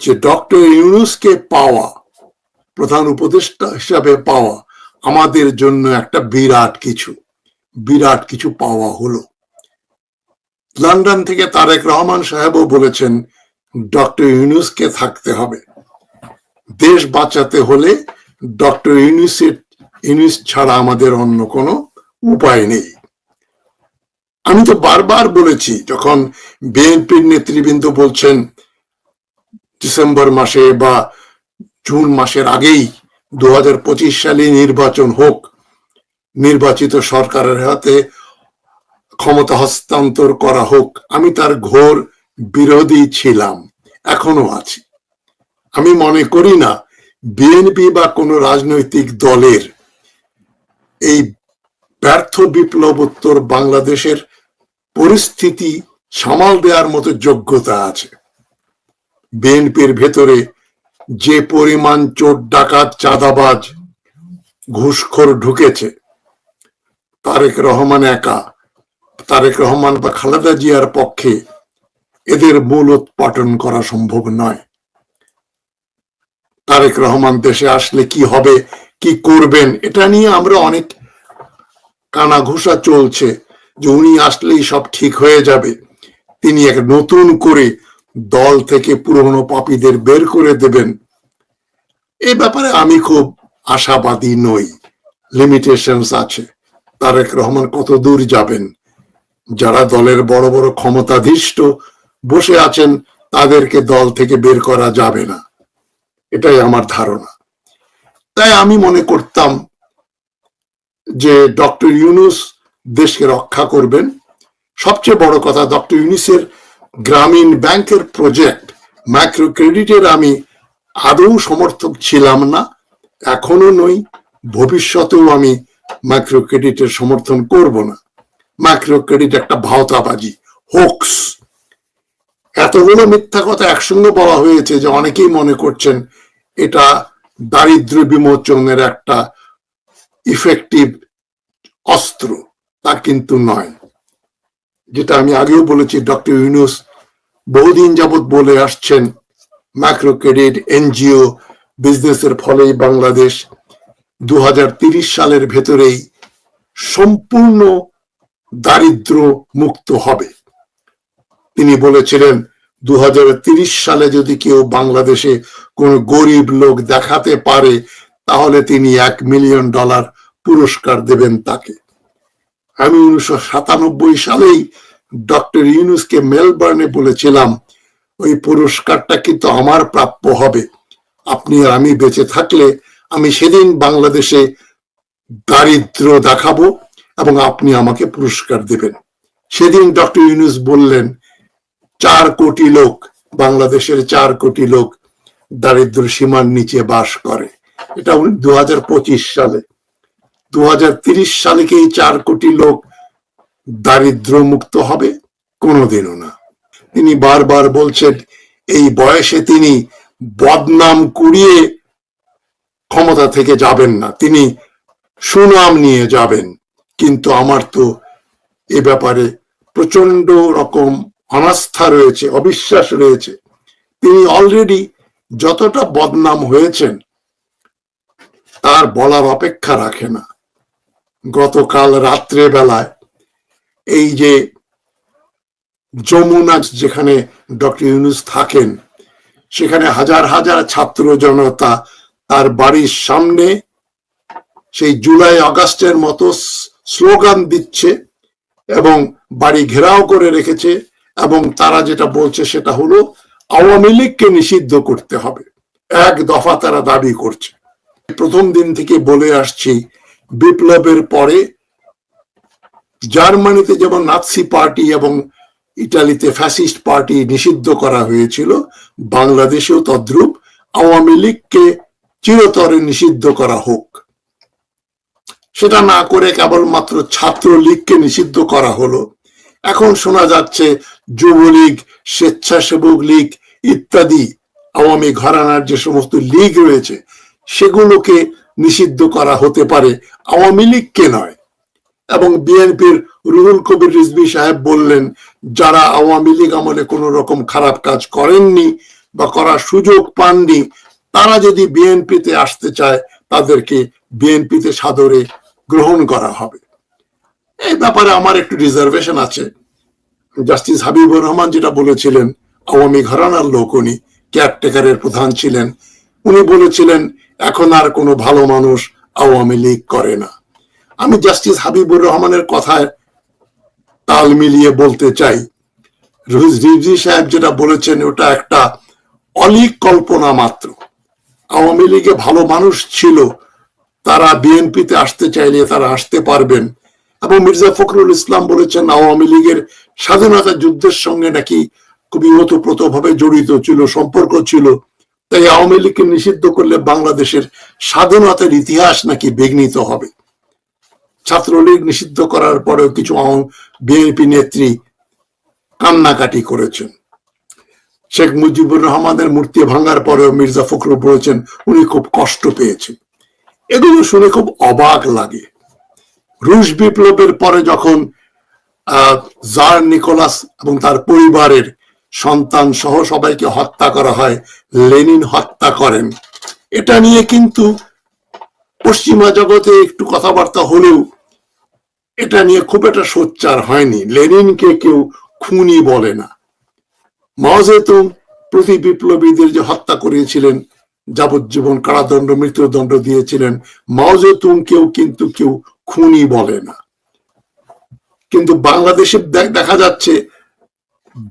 যে ডক্টর ইউনুসকে পাওয়া, প্রধান উপদেষ্টা হিসাবে পাওয়া, আমাদের জন্য একটা বিরাট কিছু বিরাট কিছু পাওয়া হলো। লন্ডন থেকে তারেক রহমান সাহেবও বলেছেন, ডক্টর ইউনুসকে থাকতে হবে। দেশ বাঁচাতে হলে ডক্টর ইউনুসের, ইউনুস ছাড়া আমাদের অন্য কোনো উপায় নেই। আমি তো বারবার বলেছি, যখন বিএনপির নেতৃবৃন্দ বলছেন ডিসেম্বর মাসে বা জুন মাসের আগেই দু হাজার পঁচিশ সালে নির্বাচন হোক, নির্বাচিত সরকারের হাতে ক্ষমতা হস্তান্তর করা হোক, আমি তার ঘোর বিরোধী ছিলাম, এখনও আছি। আমি মনে করি না বিএনপি বা কোনো রাজনৈতিক দলের এই ব্যর্থ বিপ্লবোত্তর বাংলাদেশের পরিস্থিতি সামাল দেওয়ার মতো যোগ্যতা আছে। বিএনপির ভেতরে যে পরিমাণ চোর ডাকাত চাঁদাবাজ ঘুষখোর ঢুকেছে, তারেক রহমান একা। তারেক রহমান বা খালেদা জিয়ার পক্ষে এদের মূল উৎপাটন করা সম্ভব নয়। তারেক রহমান দেশে আসলে কি হবে, কি করবেন, এটা নিয়ে আমরা অনেক কানাঘুষা চলছে যে উনি আসলেই সব ঠিক হয়ে যাবে। তিনি এক নতুন করে দল থেকে পুরনো পাপীদের বের করে দেবেন। এ ব্যাপারে আমি খুব আশাবাদী নই। লিমিটেশনস আছে। তারেক রহমান কত দূর যাবেন? যারা দলের বড় বড় ক্ষমতাধীষ্ট বসে আছেন, তাদেরকে দল থেকে বের করা যাবে না। এটাই আমার ধারণা। তাই আমি মনে করতাম যে ডক্টর ইউনুস দেশকে রক্ষা করবেন। সবচেয়ে বড় কথা ডক্টর ইউনুসের গ্রামীণ ব্যাংকের প্রজেক্ট মাইক্রো ক্রেডিটের আমি আদৌ সমর্থক ছিলাম না, এখনও নই, ভবিষ্যতেও আমি মাইক্রো ক্রেডিটের সমর্থন করব না। মাইক্রো ক্রেডিট একটা ভাওতাবাজি হোক্স এতগুলো মিথ্যা কথা একসঙ্গে বলা হয়েছে যে অনেকেই মনে করছেন এটা দারিদ্র বিমোচনের একটা ইফেক্টিভ অস্ত্র, তা কিন্তু নয়। যেটা আমি আগেও বলেছি, ডক্টর ইউনুস বহুদিন যাবৎ বলে আসছেন মাইক্রো ক্রেডিট এনজিও বিজনেসের ফলেই বাংলাদেশ। দু সালের ভেতরেই সম্পূর্ণ দারিদ্র মুক্ত হবে। তিনি বলেছিলেন দু সালে যদি কেউ বাংলাদেশে কোন গরিব লোক দেখাতে পারে, তাহলে তিনি এক মিলিয়ন ডলার পুরস্কার দেবেন তাকে। আমি উনিশশো সাতানব্বই সালেই ডক্টর ইউনুসকে মেলবার্নে বলেছিলাম, ওই পুরস্কারটা কিন্তু আমার প্রাপ্য হবে। আপনি আর আমি বেঁচে থাকলে আমি সেদিন বাংলাদেশে দারিদ্র দেখাবো এবং আপনি আমাকে পুরস্কার দেবেন। সেদিন ডক্টর ইউনুস বললেন, চার কোটি লোক, বাংলাদেশের চার কোটি লোক দারিদ্র সীমার নিচে বাস করে। এটা দু হাজার পঁচিশ সালে। দু সালে কি চার কোটি লোক দারিদ্র মুক্ত হবে কোনোদিনও না। তিনি বারবার বলছেন, এই বয়সে তিনি বদনাম কুড়িয়ে ক্ষমতা থেকে যাবেন না। তিনি সুনাম নিয়ে যাবেন। কিন্তু আমার তো এ ব্যাপারে প্রচণ্ড রকম অনাস্থা রয়েছে, অবিশ্বাস রয়েছে। তিনি অলরেডি যতটা বদনাম হয়েছেন, তার বলার অপেক্ষা রাখে না। গতকাল রাত্রে বেলায় এই যে যমুনা যেখানে ডক্টর ইউনুস থাকেন, সেখানে হাজার হাজার ছাত্র জনতা তার বাড়ির সামনে সেই জুলাই আগস্টের মতো স্লোগান দিচ্ছে এবং বাড়ি ঘেরাও করে রেখেছে এবং তারা যেটা বলছে সেটা হলো, আওয়ামী লীগকে নিষিদ্ধ করতে হবে। এক দফা তারা দাবি করছে। প্রথম দিন থেকে বলে আসছি, বিপ্লবের পরে জার্মানিতে যেমন নাৎসি পার্টি এবং ইটালিতে ফ্যাসিস্ট পার্টি নিষিদ্ধ করা হয়েছিল, বাংলাদেশেও তদ্রুপ আওয়ামী লীগকে চিরতরে নিষিদ্ধ করা হোক। সেটা না করে কেবলমাত্র ছাত্র লীগকে নিষিদ্ধ করা হলো। এখন শোনা যাচ্ছে যুবলীগ, স্বেচ্ছাসেবক লীগ ইত্যাদি আওয়ামী ঘরানার যে সমস্ত লীগ রয়েছে, সেগুলোকে নিষিদ্ধ করা হতে পারে। আওয়ামী লীগকে নয় এবং বিএনপির রুহুল কবির রিজভি সাহেব বললেন, যারা আওয়ামী লীগ আমলে কোন রকম খারাপ কাজ করেননি বা করার সুযোগ পাননি, তারা যদি বিএনপিতে আসতে চায়, তাদেরকে বিএনপিতে সাদরে গ্রহণ করা হবে। এই ব্যাপারে আমার একটু রিজার্ভেশন আছে। জাস্টিস হাবিবুর রহমান যেটা বলেছিলেন, আওয়ামী ঘরানার লোক উনি, কেয়ারটেকারের প্রধান ছিলেন। উনি বলেছিলেন, এখন আর কোনো ভালো মানুষ আওয়ামী লীগ করে না। আমি জাস্টিস হাবিবুর রহমানের কথায় তাল মিলিয়ে বলতে চাই। রিজি সাহেব যেটা বলেছেন, ওটা একটা অলিক কল্পনা মাত্র। আওয়ামী লীগে ভালো মানুষ ছিল, তারা বিএনপিতে আসতে চাইলে তারা আসতে পারবেন। এবং মির্জা ফখরুল ইসলাম বলেছেন, আওয়ামী লীগের স্বাধীনতা যুদ্ধের সঙ্গে নাকি খুবই ওতপ্রোত ভাবে জড়িত ছিল, সম্পর্ক ছিল। তাই আওয়ামী লীগকে নিষিদ্ধ করলে বাংলাদেশের স্বাধীনতার ইতিহাস নাকি বিঘ্নিত হবে। ছাত্রলীগ নিষিদ্ধ করার পরেও কিছু বিএনপি নেত্রী কান্নাকাটি করেছেন। শেখ মুজিবুর রহমানের মূর্তি ভাঙার পরেও মির্জা ফখরুল বলেছেন, উনি খুব কষ্ট পেয়েছেন। এগুলো শুনে খুব অবাক লাগে। রুশ বিপ্লবের পরে যখন জার নিকোলাস এবং তার পরিবারের সন্তান সহ সবাইকে হত্যা করা হয়, লেনিন হত্যা করেন, এটা নিয়ে কিন্তু পশ্চিমা জগতে একটু কথাবার্তা হলেও এটা নিয়ে খুব একটা সোচ্চার হয়নি। লেনিনকে কেউ খুনি বলে না। মাওজেতুং প্রতি বিপ্লবীদের যে হত্যা করিয়েছিলেন যাবজ্জীবন কারাদণ্ড, মৃত্যুদণ্ড দিয়েছিলেন মাওজেতুং কেউ কিন্তু কেউ খুনি বলে না। কিন্তু বাংলাদেশে দেখা যাচ্ছে,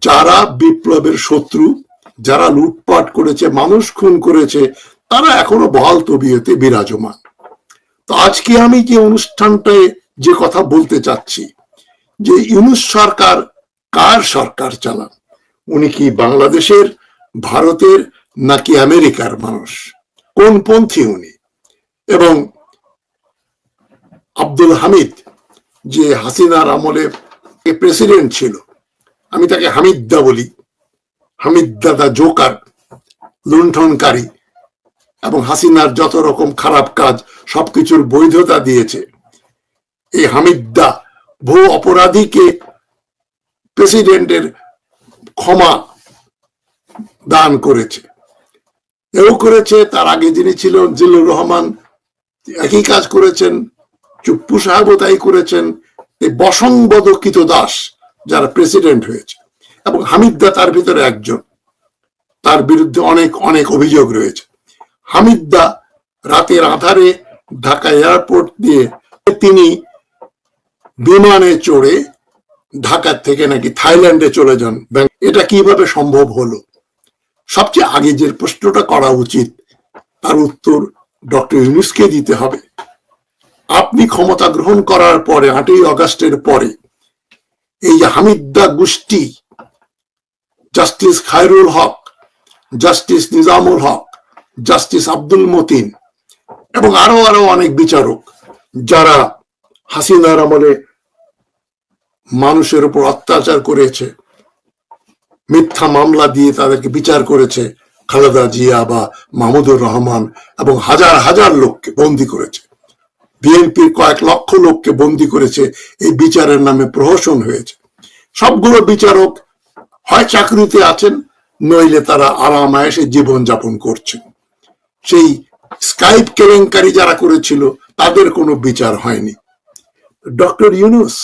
যারা বিপ্লবের শত্রু, যারা লুটপাট করেছে, মানুষ খুন করেছে, তারা এখনও বহাল তবিয়তে বিরাজমান। তো আজকে আমি যে অনুষ্ঠানটায় যে কথা বলতে চাচ্ছি, যে ইউনুস সরকার কার সরকার চালান? উনি কি বাংলাদেশের, ভারতের নাকি আমেরিকার মানুষ? কোন পন্থী উনি? এবং আব্দুল হামিদ, যে হাসিনার আমলে প্রেসিডেন্ট ছিল, আমি তাকে হামিদদা বলি। হামিদ দাদা জোকার, লুণ্ঠনকারী এবং হাসিনার যত রকম খারাপ কাজ, সবকিছুর বৈধতা দিয়েছে। এই হামিদদা বহু অপরাধীকে প্রেসিডেন্টের ক্ষমা দান করেছে। এও করেছে, তার আগে যিনি ছিলেন জিল্লুর রহমান, একই কাজ করেছেন, চুপ্পু সাহেবও তাই করেছেন, এই বসংবদকিত দাস যারা প্রেসিডেন্ট হয়েছে। এবং হামিদদা তার ভিতরে একজন। তার বিরুদ্ধে অনেক অনেক অভিযোগ রয়েছে। হামিদদা রাতের আধারে ঢাকা এয়ারপোর্ট দিয়ে তিনি বিমানে চড়ে ঢাকার থেকে নাকি থাইল্যান্ডে চলে যান। এটা কীভাবে সম্ভব হলো? সবচেয়ে আগে যে প্রশ্নটা করা উচিত, তার উত্তর ডক্টর ইউনুসকে দিতে হবে। আপনি ক্ষমতা গ্রহণ করার পরে, আটই অগাস্টের পরে, এই হামিদদা গোষ্ঠী, justice Khairul Haque, justice Nizamul Haque, justice Abdul Matin, এবং আরও আরও অনেক বিচারক, যারা হাসিনার আমলে মানুষের উপর অত্যাচার করেছে। মিথ্যা মামলা দিয়ে তাদেরকে বিচার করেছে খালেদা জিয়া বা মাহমুদুর রহমান এবং হাজার হাজার লোককে বন্দি করেছে। বিএনপির কয়েক লক্ষ লোককে বন্দি করেছে, এই বিচারের নামে প্রহসন হয়েছে। সবগুলো বিচারক হয় চাকরিতে আছেন, নইলে তারা আরাম আয়েসে জীবন যাপন করছেন। সেই স্কাইপ কেলেঙ্কারি যারা করেছিল, তাদের কোনো বিচার হয়নি। ডক্টর ইউনুস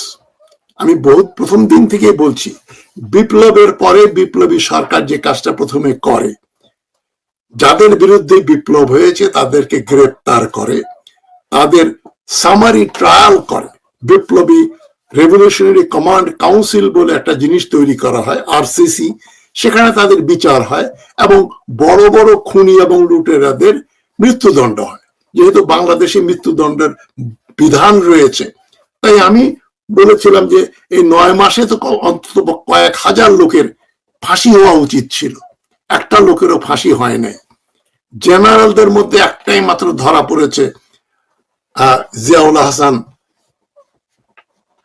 আমি বহুত প্রথম দিন থেকে বলছি, বিপ্লবের পরে বিপ্লবী সরকার যে কাজটা প্রথমে করে, যাদের বিরুদ্ধে বিপ্লব হয়েছে তাদেরকে গ্রেপ্তার করে, তাদের সামারি ট্রায়াল করে। বিপ্লবী রেভলিউশনারি কমান্ড কাউন্সিল বলে একটা জিনিস তৈরি করা হয় আরসিসি সেখানে তাদের বিচার হয় এবং বড় বড় খুনি এবং লুটেরাদের মৃত্যুদণ্ড হয়। যেহেতু বাংলাদেশে মৃত্যুদণ্ডের বিধান রয়েছে, তাই আমি বলেছিলাম যে এই নয় মাসে তো অন্তত কয়েক হাজার লোকের ফাঁসি হওয়া উচিত ছিল। একটা লোকেরও ফাঁসি হয় নাই। জেনারেলদের মধ্যে একটাই মাত্র ধরা পড়েছে জিয়াউল হাসান,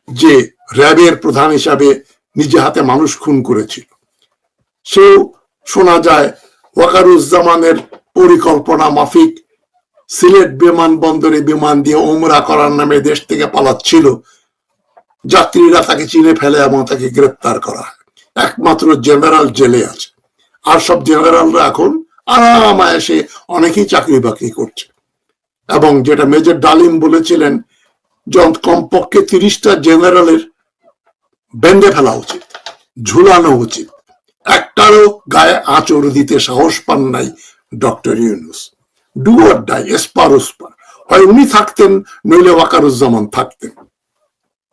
যে র্যাবের প্রধান হিসাবে নিজে হাতে মানুষ খুন করেছিল। সেও শোনা যায়, ওয়াকারুজ্জামানের পরিকল্পনা মাফিক, সিলেট বিমানবন্দরে বিমান দিয়ে ওমরা করার নামে দেশ থেকে পালাচ্ছিল। যাত্রীরা তাকে চিনে ফেলে এবং তাকে গ্রেপ্তার করা একমাত্র জেনারেল জেলে আছে। আর সব জেনারেলরা এখন আরাম এসে অনেকেই চাকরি বাকরি করছে। এবং যেটা মেজর ডালিম বলেছিলেন যে কমপক্ষে তিরিশটা জেনারেলের বেঁধে ফেলা উচিত, ঝুলানো উচিত। একটারও গায়ে আঁচড় দিতে সাহস পান নাই doctor Yunus. Do or die, এসপার ওসপার। হয় উনি থাকতেন, নইলে ওয়াকারুজ্জামান থাকতেন।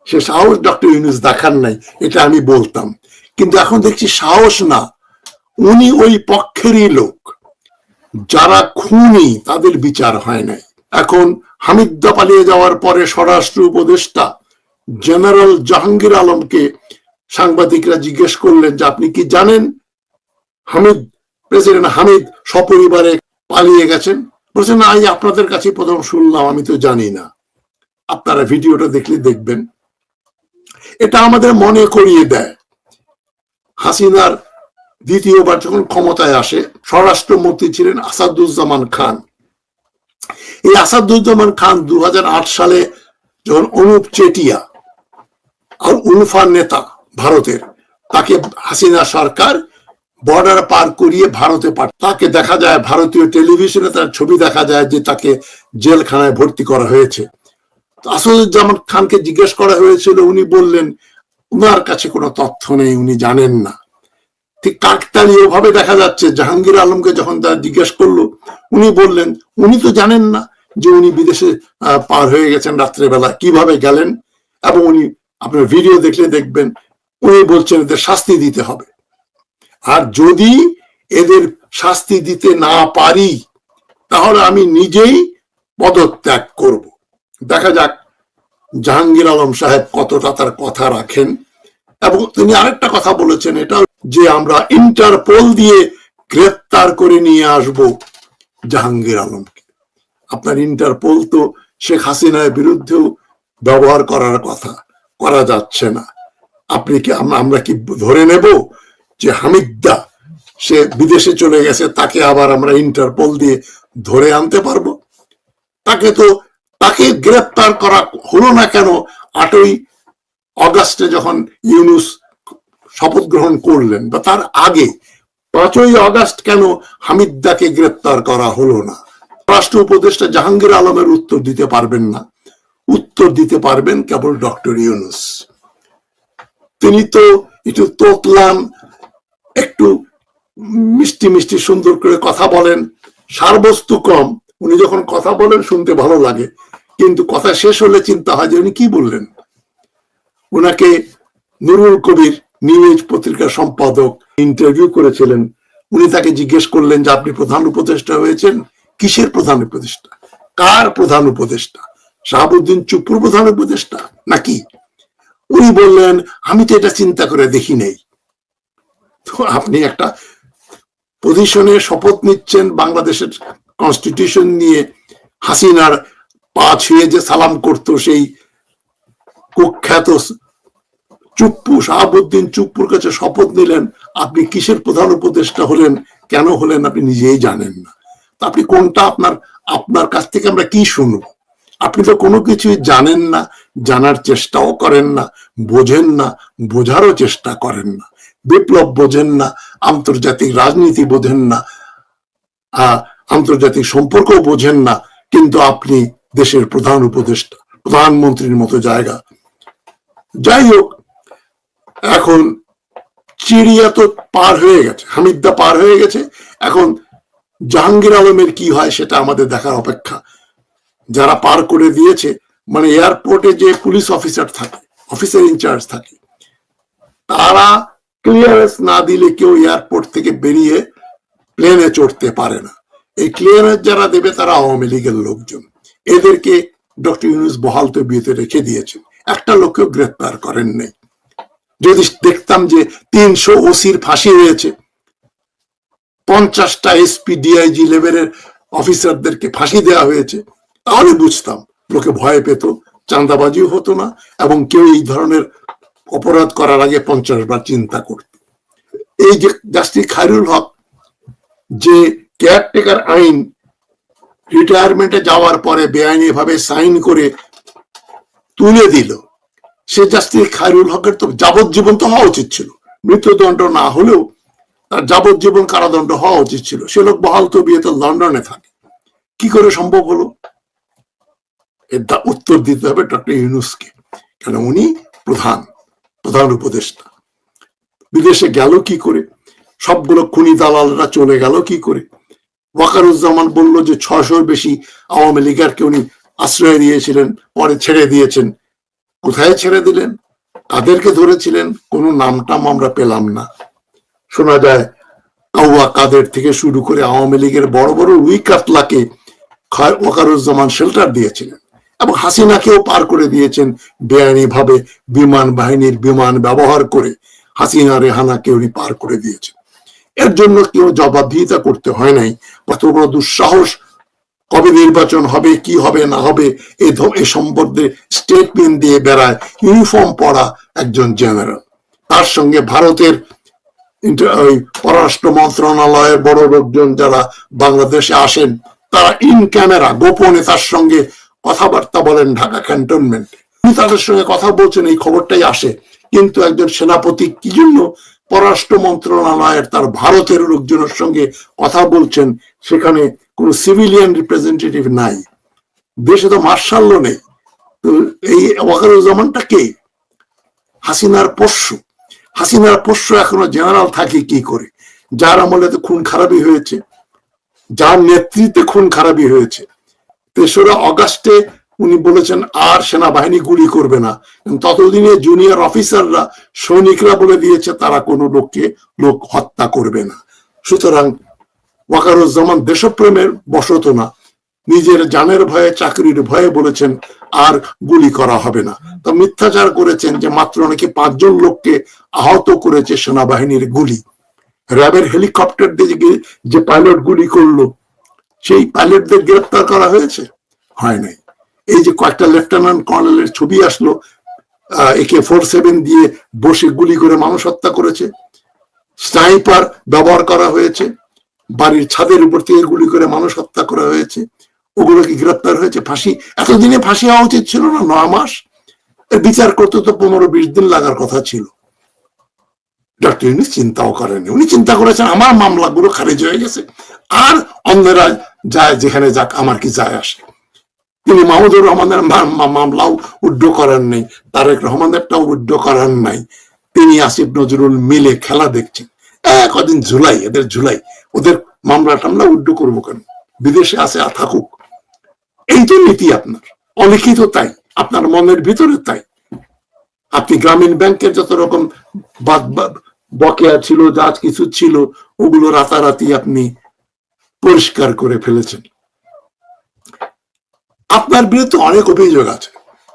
সে সাহস ডক্টর ইউনুস দেখান নাই, এটা আমি বলতাম। কিন্তু এখন দেখছি সাহস না। উনি ওই পক্ষেরই লোক। যারা খুনি, তাদের বিচার হয় নাই। এখন হামিদা পালিয়ে যাওয়ার পরে স্বরাষ্ট্র উপদেষ্টা জেনারেল জাহাঙ্গীর আলমকে সাংবাদিকরা জিজ্ঞেস করলেন যে, আপনি কি জানেন হামিদ, প্রেসিডেন্ট হামিদ সপরিবারে পালিয়ে গেছেন? বলছেন, না আপনাদের কাছে প্রথম শুনলাম, আমি তো জানি না। আপনারা ভিডিওটা দেখলে দেখবেন। এটা আমাদের মনে করিয়ে দেয়। হাসিনার দ্বিতীয়বার যখন ক্ষমতায় আসে, স্বরাষ্ট্রমন্ত্রী ছিলেন আসাদুজ্জামান খান। এই আসাদুজ্জামান খান দু সালে যখন অনুপ চেটিয়া আর উলফার নেতা ভারতের, তাকে হাসিনা সরকার বর্ডার পার করিয়ে ভারতে পাঠ, তাকে দেখা যায় ভারতীয় টেলিভিশনে তার ছবি দেখা যায় যে তাকে জেলখানায় ভর্তি করা হয়েছে। তো আসাদুজ্জামান খানকে জিজ্ঞেস করা হয়েছিল, উনি বললেন, উনার কাছে কোনো তথ্য নেই, উনি জানেন না। ঠিক কাকতালীয় ভাবে দেখা যাচ্ছে, জাহাঙ্গীর আলমকে যখন তার জিজ্ঞেস করল, উনি বললেন, উনি তো জানেন না যে উনি বিদেশে পার হয়ে গেছেন রাত্রেবেলা, কীভাবে গেলেন? এবং উনি আপনার ভিডিও দেখলে দেখবেন, উনি বলছেন, এদের শাস্তি দিতে হবে। আর যদি এদের শাস্তি দিতে না পারি, তাহলে আমি নিজেই পদত্যাগ করব। দেখা যাক জাহাঙ্গীর আলম সাহেব কতটা তার কথা রাখেন। এবং তিনি আরেকটা কথা বলেছেন, এটা যে আমরা ইন্টারপোল দিয়ে গ্রেপ্তার করে নিয়ে আসব জাহাঙ্গীর আলমকে। আপনার ইন্টারপোল তো শেখ হাসিনার বিরুদ্ধেও ব্যবহার করার কথা, করা যাচ্ছে না। আপনি কি আমরা কি ধরে নেব যে হামিদদা, সে বিদেশে চলে গেছে, তাকে আবার আমরা ইন্টারপোল দিয়ে ধরে আনতে পারব? তাকে তো তাকে গ্রেপ্তার করা হলো না কেন? আটই অগাস্টে যখন ইউনুস শপথ গ্রহণ করলেন বা তার আগে পাঁচই অগাস্ট কেন হামিদদাকে গ্রেপ্তার করা হলো না? রাষ্ট্র উপদেষ্টা জাহাঙ্গীর আলমের উত্তর দিতে পারবেন না। উত্তর দিতে পারবেন কেবল ডক্টর ইউনুস। তিনি তো একটু তোতলান, একটু মিষ্টি মিষ্টি সুন্দর করে কথা বলেন, সারবস্তু কম। উনি যখন কথা বলেন শুনতে ভালো লাগে। কিন্তু কথা শেষ হলে চিন্তা হয় যে উনি কি বললেন? ওনাকে নুরুল কবির নিউ এজ পত্রিকার সম্পাদক ইন্টারভিউ করেছিলেন। উনি তাকে জিজ্ঞেস করলেন যে আপনি প্রধান উপদেষ্টা হয়েছেন? কিসের প্রধান উপদেষ্টা? কার প্রধান উপদেষ্টা? শাহাবুদ্দিন চুপুর প্রধান উপদেষ্টা নাকি? উনি বললেন, আমি তো এটা চিন্তা করে দেখি নেই। তো আপনি একটা পজিশনে শপথ নিচ্ছেন বাংলাদেশের কনস্টিটিউশন নিয়ে হাসিনার পা ছুঁয়ে যে সালাম করতো সেই কুখ্যাত চুপ্পু শাহাবুদ্দিন চুপ্পুর কাছে শপথ নিলেন, আপনি কিসের প্রধান উপদেষ্টা হলেন, কেন হলেন আপনি নিজেই জানেন না। আপনি কোনটা আপনার আপনার কাছ থেকে আমরা কি শুনব? আপনি তো কোনো কিছুই জানেন না, জানার চেষ্টাও করেন না, বোঝেন না, বোঝারও চেষ্টা করেন না, বিপ্লব বোঝেন না, আন্তর্জাতিক রাজনীতি বোঝেন না আন্তর্জাতিক সম্পর্ক বোঝেন না, কিন্তু আপনি দেশের প্রধান উপদেষ্টা, প্রধানমন্ত্রীর মতো জায়গা। যাই হোক, এখন চিড়িয়া তো পার হয়ে গেছে হামিদদা পার হয়ে গেছে। এখন জাহাঙ্গীর আলমের কি হয় সেটা আমাদের দেখার অপেক্ষা। যারা পার করে দিয়েছে মানে এয়ারপোর্টে যে পুলিশ অফিসার থাকে, অফিসার ইনচার্জ থাকে, তারা ক্লিয়ারেন্স না দিলে কেউ এয়ারপোর্ট থেকে বেরিয়ে প্লেনে চড়তে পারে না। এই ক্লিয়ারেন্স যারা দেবে তারা আওয়ামী লীগের লোকজন। এদেরকে ডক্টর ইউনুস বহাল তবিয়তে রেখে দিয়েছেন। একটা লোককেও গ্রেপ্তার করেন নাই। যদি দেখতাম যে তিনশো ওসির ফাঁসি হয়েছে, পঞ্চাশটা এসপি, ডিআইজি লেভেলের অফিসারদেরকে ফাঁসি দেওয়া হয়েছে, তাহলে বুঝতাম লোকে ভয় পেত, চাঁদাবাজিও হতো না, এবং কেউ এই ধরনের অপরাধ করার আগে পঞ্চাশ বার চিন্তা করত। এই যে জাস্টিস খায়রুল হক যে কেয়ারটেকার আইন রিটায়ারমেন্টে যাওয়ার পরে বেআইনি ভাবে সাইন করে তুলে দিল। সে জাস্টিস খায়রুল হকের তো যাবজ্জীবন তো হওয়া উচিত ছিল। মৃত্যুদণ্ড না হলেও তার যাবজ্জীবন কারাদণ্ড হওয়া উচিত ছিল। সে লোক বহাল তবিয়তে লন্ডনে থাকে। কি করে সম্ভব হলো? এর উত্তর দিতে হবে ডক্টর ইউনুসকে। কেন উনি প্রধান প্রধান উপদেষ্টা। বিদেশে গেল কি করে? সবগুলো খুনি দালালরা চলে গেল কি করে? ওয়াকারুজ্জামান বলল যে ছশোর বেশি আওয়ামী লীগারকে উনি আশ্রয় দিয়েছিলেন, পরে ছেড়ে দিয়েছেন। কোথায় ছেড়ে দিলেন? কাদেরকে ধরেছিলেন? কোনো নামটাম আমরা পেলাম না। শোনা যায় কাউয়া কাদের থেকে শুরু করে আওয়ামী লীগের বড় বড় রুই কাতলাকে ওয়াকারুজ্জামান শেল্টার দিয়েছিলেন এবং হাসিনাকেও পার করে দিয়েছেন বেআইনি ভাবে বিমান বাহিনীর বিমান ব্যবহার করে। হাসিনা রেহানাকে উনি পার করে দিয়েছেন। এর জন্য কেউ জবাবদিহিতা করতে হয় নাই। কত বড় দুঃসাহস কবে নির্বাচন হবে, কি হবে, না হবে, এ সম্বন্ধে স্টেটমেন্ট দিয়ে বেড়ায়। ইউনিফর্ম পরা একজন জেনারেল তার সঙ্গে ভারতের পররাষ্ট্র মন্ত্রণালয়ের বড় লোকজন যারা বাংলাদেশে আসেন, তারা ইন ক্যামেরা গোপনে তার সঙ্গে কথাবার্তা বলেন ঢাকা ক্যান্টনমেন্টে তাদের সঙ্গে কথা বলছেন, এই খবরটাই আসে। কিন্তু একজন সেনাপতি কি জন্য পররাষ্ট্র মন্ত্রণালয়ের তার ভারতের লোকজনের সঙ্গে কথা বলছেন, সেখানে কোন সিভিলিয়ান রিপ্রেজেন্টেটিভ নাই। দেশে তো মার্শাল্য নেই। এই ওয়াকারুজ্জামানটা কে? হাসিনার পোষ্য। হাসিনার পোষ্য এখনও জেনারেল থাকে কি করে? যার আমলে তো খুন খারাপই হয়েছে। যার নেতৃত্বে খুন খারাপই হয়েছে। তেসরা অগাস্টে উনি বলেছেন, আর সেনাবাহিনী গুলি করবে না। ততদিনে জুনিয়র অফিসাররা সৈনিকরা বলে দিয়েছে, তারা কোনো লোককে, লোক হত্যা করবে না। সুতরাং ওয়াকারুজ্জামান দেশপ্রেমের বশত না। নিজের জানের ভয়ে, চাকরির ভয়ে বলেছেন, আর গুলি করা হবে না। তো মিথ্যাচার করেছেন যে মাত্র নাকি পাঁচজন লোককে আহত করেছে সেনাবাহিনীর গুলি। র্যাবের হেলিকপ্টার দিয়ে যে পাইলট গুলি করল, সেই পাইলটদের গ্রেপ্তার করা হয়েছে? হয় নাই। এই যে কয়েকটা লেফটেন্যান্ট কর্নেলের ছবি আসলো একে ফোর সেভেন দিয়ে বসে গুলি করে মানুষ হত্যা করেছে। স্নাইপার ব্যবহার করা হয়েছে। বাড়ির ছাদের উপর থেকে গুলি করে মানুষ হত্যা করা হয়েছে। ওগুলো কি গ্রেপ্তার হয়েছে ফাঁসি। এতদিনে ফাঁসি হওয়া উচিত ছিল না? নয় মাস। এর বিচার করতে তো পনেরো বিশ দিন লাগার কথা ছিল। ডক্টর ইউনিস চিন্তাও করেননি। উনি চিন্তা করেছেন, আমার মামলাগুলো খারিজ হয়ে গেছে। আর অন্যরা যায় যেখানে যাক, আমার কি যায় আসে? তিনি মাহমুদুর রহমানের মামলাও উড্ড করার নেই। তারেক রহমানেরটাও উড্ড করার নাই। তিনি আসিফ নজরুল মিলে খেলা দেখছেন। কদিন ঝুলাই এদের ঝুলাই ওদের মামলা টামলা উড্ড করব কেন? বিদেশে আছে থাকুক। এই তো নীতি আপনার। অলিখিত তাই। আপনার মনের ভিতরে তাই। আপনি গ্রামীণ ব্যাংকের যত রকম বকেয়া ছিল, যা কিছু ছিল, ওগুলো রাতারাতি আপনি পরিষ্কার করে ফেলেছেন। আপনার বিরুদ্ধে অনেক অভিযোগ আছে।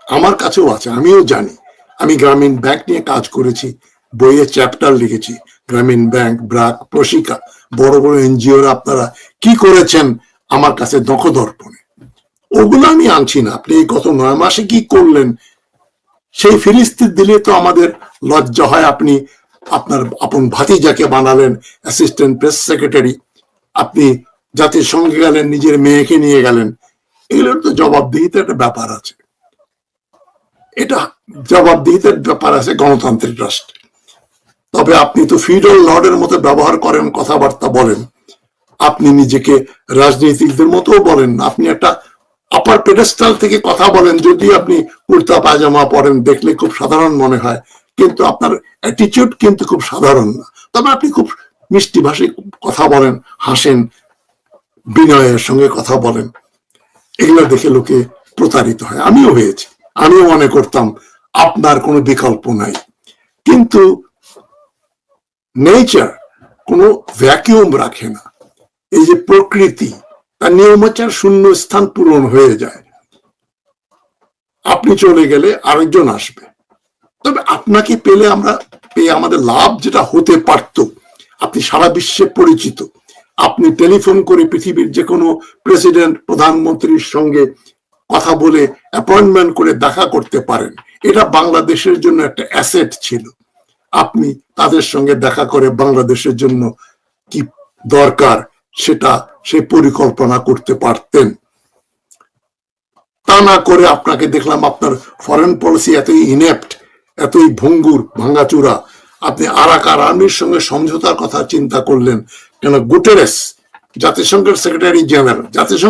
আমার কাছেও আছে, আমিও জানি। আমি গ্রামীণ ব্যাংক নিয়ে কাজ করেছি, বইয়ে চ্যাপ্টার লিখেছি। গ্রামীণ ব্যাংক, ব্রাক, প্রশিকা, বড় বড় এনজিওর আপনারা কি করেছেন আমার কাছে দর্পণে ওগুলো আমি আনছি না। আপনি এই গত নয় মাসে কি করলেন? সেই ফিরিস্তি দিলে তো আমাদের লজ্জা হয়। আপনি আপনার আপন ভাতিজাকে বানালেন অ্যাসিস্ট্যান্ট প্রেস সেক্রেটারি আপনি জাতির সঙ্গে গেলেন, নিজের মেয়েকে নিয়ে গেলেন। এগুলোর তো জবাবদিহিতার একটা ব্যাপার আছে। এটা জবাবদিহিতার ব্যাপার আছে গণতান্ত্রিক রাষ্ট্রে। তবে আপনি তো ফিডাল লর্ডের মতো ব্যবহার করেন, কথাবার্তা বলেন। আপনি নিজেকে রাজনীতিকদের মতো বলেন, আপনি একটা আপার পেডেস্টাল থেকে কথা বলেন, যদি আপনি কুর্তা পায়জামা পরেন, দেখলে খুব সাধারণ মনে হয়। কিন্তু আপনার অ্যাটিচিউড কিন্তু খুব সাধারণ না। তবে আপনি খুব মিষ্টি ভাষায় কথা বলেন, হাসেন, বিনয়ের সঙ্গে কথা বলেন। এগুলো দেখে লোকে প্রতারিত হয়। আমিও হয়েছি। আমিও মনে করতাম, আপনার কোনো বিকল্প নাই। কিন্তু নেচার কোনো ভ্যাকিউম রাখে না। এই যে প্রকৃতি, তার নিয়মাচার শূন্য স্থান পূরণ হয়ে যায়। আপনি চলে গেলে আরেকজন আসবে। তবে আপনাকে পেলে আমরা, পেয়ে আমাদের লাভ যেটা হতে পারত, আপনি সারা বিশ্বে পরিচিত। আপনি টেলিফোন করে পৃথিবীর যে কোনো প্রেসিডেন্ট, প্রধানমন্ত্রীর সঙ্গে কথা বলে অ্যাপয়েন্টমেন্ট করে দেখা করতে পারেন। এটা বাংলাদেশের জন্য একটা অ্যাসেট ছিল। আপনি তাদের সঙ্গে দেখা করে বাংলাদেশের জন্য কি দরকার সেটা সে পরিকল্পনা করতে পারতেন। তা না করে আপনাকে দেখলাম আপনার ফরেন পলিসি এতই ইনেপ্ট এতই ভঙ্গুর ভাঙ্গাচুরা আপনি আরাকার আর্মির সঙ্গে সমঝোতার কথা চিন্তা করলেন কেন গুটেরেস জাতিসংঘের সেক্রেটারি জেনারেল জাতিসংঘ